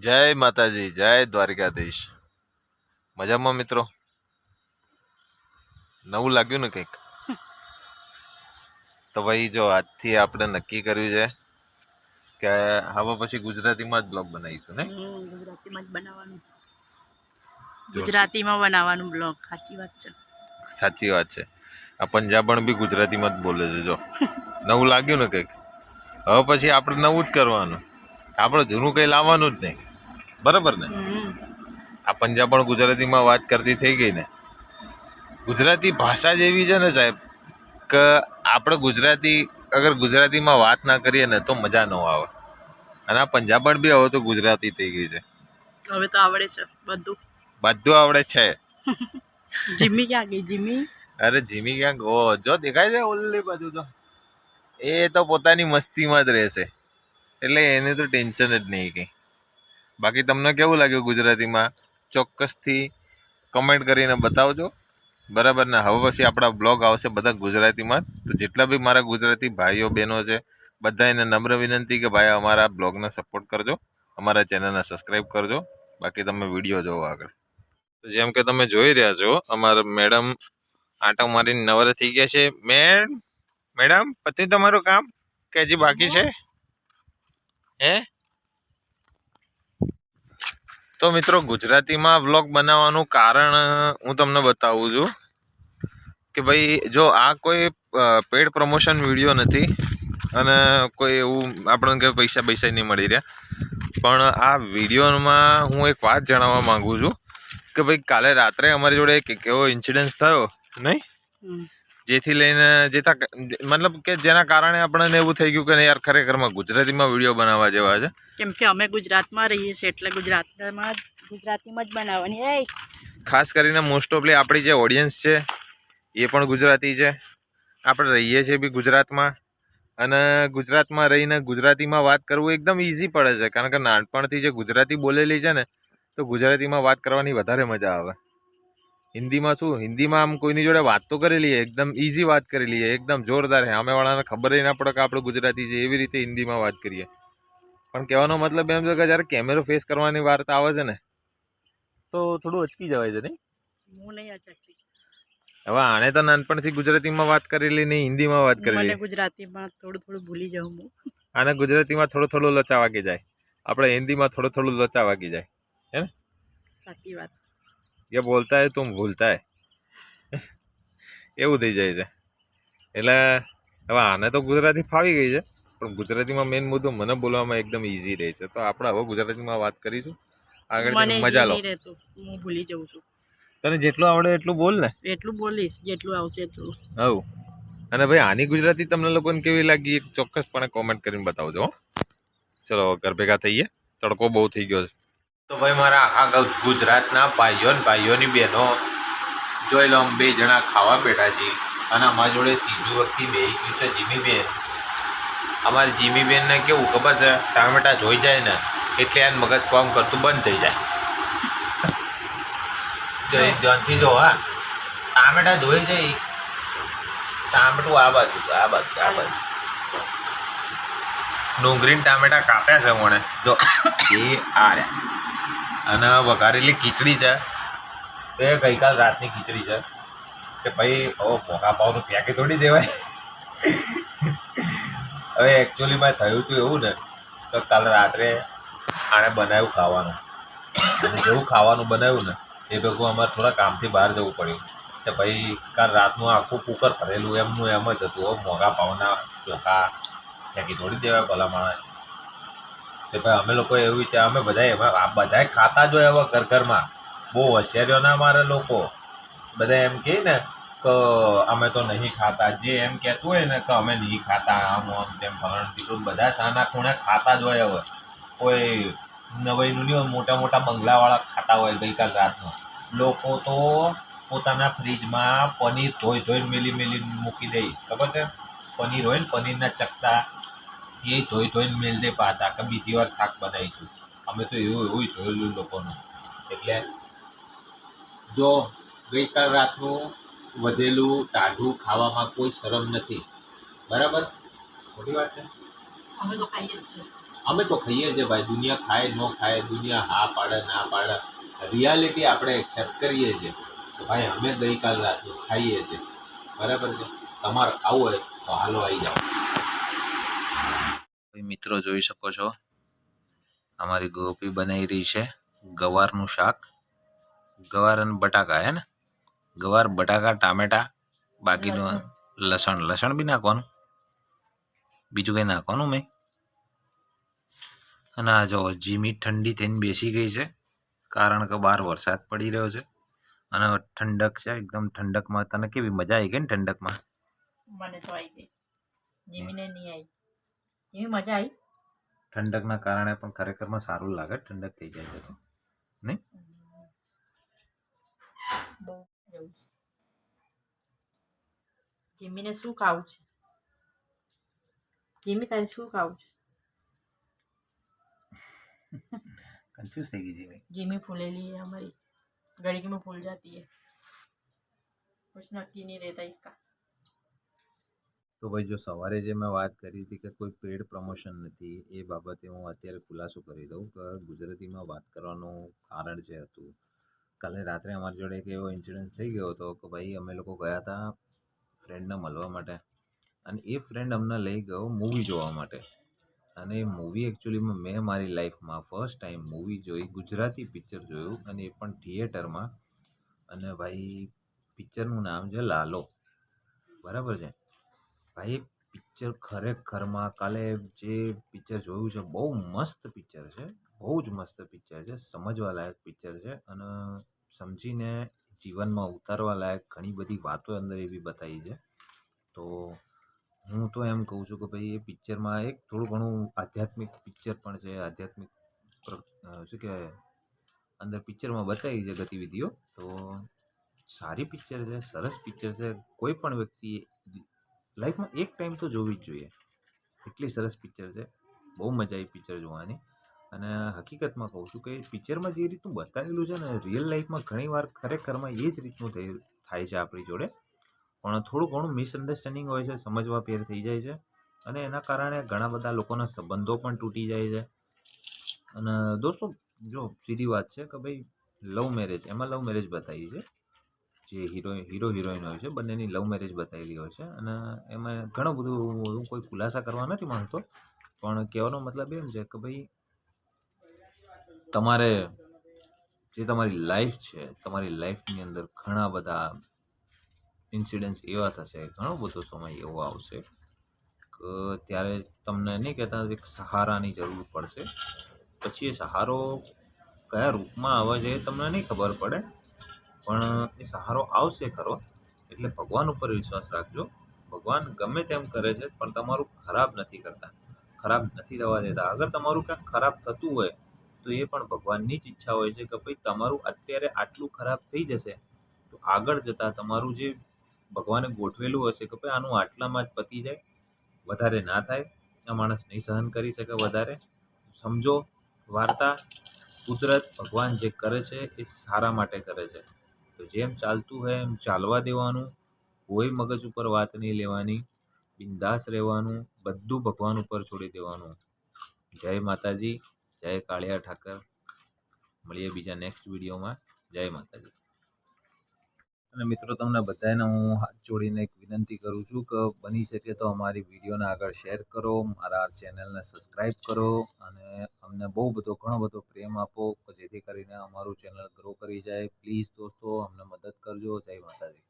જય માતાજી જય દ્વારકાધીશ. મજામાં મિત્રો? નવું લાગ્યું ને કંઈક? તો ભાઈ જો આજથી આપણે નક્કી કર્યું છે કે હવે પછી ગુજરાતીમાં જ બ્લોગ બનાવીશું ને ગુજરાતીમાં જ બનાવવાનું. ગુજરાતીમાં બનાવવાનું બ્લોગ સાચી વાત છે. સાચી વાત છે. આ પંજાબણ બી ગુજરાતીમાં જ બોલે છે જો. નવું લાગ્યું ને કંઈક? હવે પછી આપણે નવું જ કરવાનું. આપણે જૂનું કંઈ લાવવાનું જ નહીં. બરાબર ને? આ પંજાબ પણ ગુજરાતીમાં વાત કરતી થઈ ગઈ ને. ગુજરાતી ભાષા જ એવી છે ને સાહેબ કે આપણે ગુજરાતી અગર ગુજરાતીમાં વાત ના કરીએ ને તો મજા ન આવે. અને આ પંજાબણ બી હવે તો ગુજરાતી થઈ ગઈ છે. હવે તો આવડે છે બધું. બધું આવડે છે. જીમી ક્યાં ગઈ? જીમી? અરે જીમી ક્યાંક ઓ જો દેખાય છે ઓલી બાજુ તો. એ તો પોતાની મસ્તીમાં જ રહેશે. એટલે એને તો ટેન્શન જ નહીં કંઈ. બાકી તમને કેવું લાગ્યું ગુજરાતીમાં? ચોક્કસથી કમેન્ટ કરીને બતાવજો. બરાબર ને? હવે પછી આપણા બ્લોગ આવશે બધા ગુજરાતીમાં તો જેટલા બી મારા ગુજરાતી ભાઈઓ, બહેનો છે બધા એને નમ્ર વિનંતી કે ભાઈ અમારા બ્લોગને સપોર્ટ કરજો. અમારા ચેનલને સબસ્ક્રાઈબ કરજો. બાકી તમે વીડિયો જોવો આગળ. જેમ કે તમે જોઈ રહ્યા છો, અમારા મેડમ આંટો મારીને નવરા થઈ ગયા છે. મેડ, મેડમ, પતિ તમારું કામ? કે હજી બાકી છે? હે? તો મિત્રો, ગુજરાતીમાં વ્લોગ બનાવવાનું કારણ હું તમને બતાવું છું કે ભાઈ, જો આ કોઈ પેડ પ્રમોશન વીડિયો નથી અને કોઈ એવું આપણને કે પૈસા પૈસા નહીં મળી રહ્યા. પણ આ વિડીયોમાં હું એક વાત જણાવવા માગું છું કે ભાઈ, કાલે રાત્રે અમારી જોડે એક એવો ઇન્સિડન્સ થયો, નહીં? જેથી લઈને જેતા મતલબ કે જેના કારણે આપણને એવું થઈ ગયું કે નહીં યાર ખરેખરમાં ગુજરાતીમાં વીડિયો બનાવવા જેવા છે. કેમ કે અમે ગુજરાતમાં રહીએ છીએ એટલે ગુજરાતમાં ગુજરાતીમાં જ બનાવવાની. ખાસ કરીને મોસ્ટ ઓફલી આપણી જે ઓડિયન્સ છે એ પણ ગુજરાતી છે. આપણે રહીએ છીએ બી ગુજરાતમાં. અને ગુજરાતમાં રહીને ગુજરાતીમાં વાત કરવું એકદમ ઇઝી પડે છે. કારણ કે નાનપણથી જે ગુજરાતી બોલેલી છે ને તો ગુજરાતીમાં વાત કરવાની વધારે મજા આવે. હિન્દીમાં શું? હિન્દીમાં આમ કોઈની જોડે વાત તો કરી લઈએ એકદમ ઇઝી વાત કરી લઈએ એકદમ જોરદાર હે સામેવાળાને ખબર ય ના પડે કે આપણે ગુજરાતી છે એવી રીતે હિન્દીમાં વાત કરીએ. પણ કહેવાનો મતલબ એમ છે કે જ્યારે કેમેરો ફેસ કરવાની વાર્તા આવે છે ને તો થોડું અચકી જવાય છે નહીં? હું હવે આને તો નાનપણથી ગુજરાતીમાં વાત કરેલી નહીં હિન્દીમાં વાત કરેલી ગુજરાતીમાં થોડું થોડું ભૂલી જાઉં હું. આને ગુજરાતીમાં થોડું થોડું લચા વાગી જાય. આપણે હિન્દીમાં થોડું થોડું લચા વાગી જાય. સાચી વાત. જે બોલતા તું ભૂલતા એવું થઈ જાય છે. એટલે હવે આને તો ગુજરાતી ફાવી ગઈ છે. પણ ગુજરાતીમાં મેઇન મુદ્દો મને બોલવામાં એકદમ ઈઝી રહે છે. તો આપણે હવે ગુજરાતીમાં વાત કરીશું. આગળ મજા લો. ભૂલી જઉં છું. તને જેટલું આવડે એટલું બોલ ને. એટલું બોલીશ જેટલું આવશે એટલું. હવ અને ભાઈ આની ગુજરાતી તમને લોકોને કેવી લાગી ચોક્કસપણે કોમેન્ટ કરીને બતાવજો ચલો ઘર ભેગા થઈએ. તડકો બહુ થઈ ગયો છે. તો ભાઈ મારા આખા ગુજરાતના ભાઈઓ ને ભાઈઓની બહેનો, જોઈ લો બે જણા ખાવા બેઠા છીએ અને અમારી જોડે ત્રીજું વ્યક્તિ બે ગયું છે જીમી બેન અમારી જીમી બેનને કેવું ખબર છે? ટામેટા જોઈ જાય ને, એટલે આ મગજ કામ કરતું બંધ થઈ જાય. જો ધ્યાનથી જો, હા. ટામેટા જોઈ જાય. ટામેટું આ બાજુ આ બાજુ આ બાજુ. ડુંગળીને ટામેટા કાપ્યા છે મને જો, એ આ અને વઘારેલી ખીચડી છે. એ ગઈકાલ રાતની ખીચડી છે. કે ભાઈ, હવે ભોગા પાવનું પ્યાકી તોડી દેવાય. હવે એકચ્યુઅલીમાં થયું હતું એવું ને, તો કાલ રાત્રે આણે બનાવ્યું ખાવાનું. અને જેવું ખાવાનું બનાવ્યું ને, એ ભેગું અમારે થોડા કામથી બહાર જવું પડ્યું. કે ભાઈ, કાલ રાતનું આખું કુકર ભરેલું, એમનું એમ જ હતું. મોંઘા ભાવના ચોખા ફેંકી દોડી દેવાય ભલા માણસ. ભાઈ અમે લોકો એવું વિચાર, અમે બધા બધાય ખાતા જ હોય હવે ઘર ઘરમાં. બહુ હોશિયારીઓ ના મારે લોકો. બધા એમ કહે ને કે અમે તો નહીં ખાતા. જે એમ કહેતું હોય ને કે અમે નહીં ખાતા, આમ આમ તેમ ફલાણ પીટું બધા સાના ખૂણે ખાતા જ હોય હવે. કોઈ નવાઈનું નહીં હોય, મોટા મોટા બંગલાવાળા ખાતા હોય ગઈકાલ રાતનો. લોકો તો પોતાના ફ્રીજમાં પનીર ધોઈ ધોઈને મેલી મેલી મૂકી દે. ખબર છે? પનીર હોય ને પનીરના ચકતા. એ ધોઈ ધોઈને મેલ દે પાછા કે બીજી વાર શાક બનાવીશું અમે તો એવું એવું જોયેલું લોકોનું. એટલે જો ગઈકાલ રાતનું વધેલું ટાઢું ખાવામાં કોઈ શરમ નથી. બરાબર? ખોટી વાત છે? અમે તો ખાઈએ જ છે અમે તો ખાઈએ છીએ ભાઈ. દુનિયા ખાય ન ખાય દુનિયા હા પાડે ના પાડે. રિયાલિટી આપણે એક્સેપ્ટ કરીએ છીએ. કે ભાઈ અમે ગઈકાલ રાતનું ખાઈએ છીએ. બરાબર છે? તમારે આવું હોય તો હાલો આવી જાઓ. મિત્રો જોઈ શકો છો. અમારી ગોપી બનાવી રહી છે ગવારનું શાક. ગવાર અને બટાકા, હે ને? ગવાર, બટાકા, ટામેટા, બાકીનું લસણ. લસણ બી નાખવાનું. બીજું કંઈ નાખવાનું મેં અને આ જો જીમી ઠંડી થઈને બેસી ગઈ છે, કારણ કે બહાર વરસાદ પડી રહ્યો છે. અને ઠંડક છે, એકદમ ઠંડકમાં. તને કેવી મજા આવી ગઈ ને ઠંડકમાં? મને તો આવી ગઈ. નહીં આવી જીમી મજા આવી ઠંડકના કારણે પણ ખરેખરમાં સારું લાગે ઠંડક થઈ જાય છે તો બહુ એવું છે જીમીને શું ખાવું છે જીમી તારે શું ખાવું છે કન્ફ્યુઝ થઈ ગઈ જીમી जिमी फूलेली है हमारी गड़की में फूल जाती है कुछ नक्की नहीं रहता इसका તો ભાઈ જો સવારે જે મેં વાત કરી હતી કે કોઈ પેડ પ્રમોશન નથી, એ બાબતે હું અત્યારે ખુલાસો કરી દઉં કે ગુજરાતીમાં વાત કરવાનું કારણ જે હતું. કાલે રાત્રે અમારી જોડે એક એવો ઇન્સિડન્સ થઈ ગયો હતો કે ભાઈ અમે લોકો ગયા હતા ફ્રેન્ડને મળવા માટે અને એ ફ્રેન્ડ અમને લઈ ગયો મૂવી જોવા માટે. અને એ મૂવી એકચ્યુઅલીમાં મેં મારી લાઈફમાં ફર્સ્ટ ટાઈમ મૂવી જોઈ, ગુજરાતી પિક્ચર જોયું અને એ પણ થિયેટરમાં અને ભાઈ પિક્ચરનું નામ છે લાલો. બરાબર છે? ભાઈ પિક્ચર ખરેખરમાં કાલે જે પિક્ચર જોયું છે, બહુ મસ્ત પિક્ચર છે. બહુ જ મસ્ત પિક્ચર છે, સમજવા લાયક પિક્ચર છે અને સમજીને જીવનમાં ઉતારવા લાયક ઘણી બધી વાતો અંદર એવી બતાવી છે. તો હું તો એમ કહું છું કે ભાઈ, એ પિક્ચરમાં એક થોડું ઘણું આધ્યાત્મિક પિક્ચર પણ છે. આધ્યાત્મિક શું કહેવાય? અંદર પિક્ચરમાં બતાવી છે ગતિવિધિઓ. તો સારી પિક્ચર છે, સરસ પિક્ચર છે. કોઈ પણ વ્યક્તિ લાઈફમાં એક ટાઈમ તો જોવી જ જોઈએ. એટલી સરસ પિક્ચર છે. બહુ મજા આવી પિક્ચર જોવાની. અને હકીકતમાં કહું છું કે પિક્ચરમાં જે રીતનું બતાવેલું છે ને રિયલ લાઈફમાં ઘણીવાર ખરેખરમાં એ જ રીતનું થાય છે આપણી જોડે. પણ થોડું ઘણું મિસઅન્ડરસ્ટેન્ડિંગ હોય છે, સમજવા ફેર થઈ જાય છે. અને એના કારણે ઘણા બધા લોકોના સંબંધો પણ તૂટી જાય છે. અને દોસ્તો, જો સીધી વાત છે કે ભાઈ લવ મેરેજ એમાં લવ મેરેજ બતાવી છે. જે હીરો હીરો હિરોઈન હોય છે, બંનેની લવ મેરેજ બતાવેલી હોય છે. અને એમાં ઘણું બધું હું કોઈ ખુલાસા કરવા નથી માંગતો, પણ કહેવાનો મતલબ એમ છે કે ભાઈ, તમારે જે તમારી લાઈફ છે, તમારી લાઈફની અંદર ઘણા બધા ઇન્સિડન્ટ્સ એવા થશે, ઘણો બધો સમય એવો આવશે કે ત્યારે તમને નહીં કહેતા એક સહારાની જરૂર પડશે. પછી એ સહારો કયા રૂપમાં આવે છે એ તમને નહીં ખબર પડે. પણ એ સહારો આવશે ખરો. એટલે ભગવાન ઉપર વિશ્વાસ રાખજો. ભગવાન ગમે તેમ કરે છે, પણ તમારું ખરાબ નથી કરતા. ખરાબ નથી થવા દેતા. અગર તમારું ક્યાંક ખરાબ થતું હોય, તો એ પણ ભગવાનની જ ઈચ્છા હોય છે કે ભાઈ તમારું અત્યારે આટલું ખરાબ થઈ જશે, તો આગળ જતાં તમારું જે ભગવાને ગોઠવેલું હશે કે ભાઈ આનું આટલામાં જ પતી જાય, વધારે ના થાય. આ માણસ નહીં સહન કરી શકે વધારે. સમજો, વાર્તા કુદરત ભગવાન જે કરે છે એ સારા માટે કરે છે. તો જેમ ચાલતું હોય એમ ચાલવા દેવાનું. કોઈ મગજ ઉપર વાત નહીં લેવાની. બિંદાસ રહેવાનું. બધું ભગવાન ઉપર છોડી દેવાનું. જય માતાજી. જય કાળિયા ઠાકર. મળીએ બીજા નેક્સ્ટ વિડીયોમાં જય માતાજી. અને મિત્રો, તમને બધાને હું હાથ જોડીને એક વિનંતી કરું છું કે બની શકે તો અમારી વિડીયોને આગળ શેર કરો, મારા ચેનલને સબસ્ક્રાઈબ કરો અને અમને બહુ બધો, ઘણો બધો પ્રેમ આપો જેથી કરીને અમારું ચેનલ ગ્રો કરી જાય. પ્લીઝ દોસ્તો, અમને મદદ કરજો. જય માતાજી.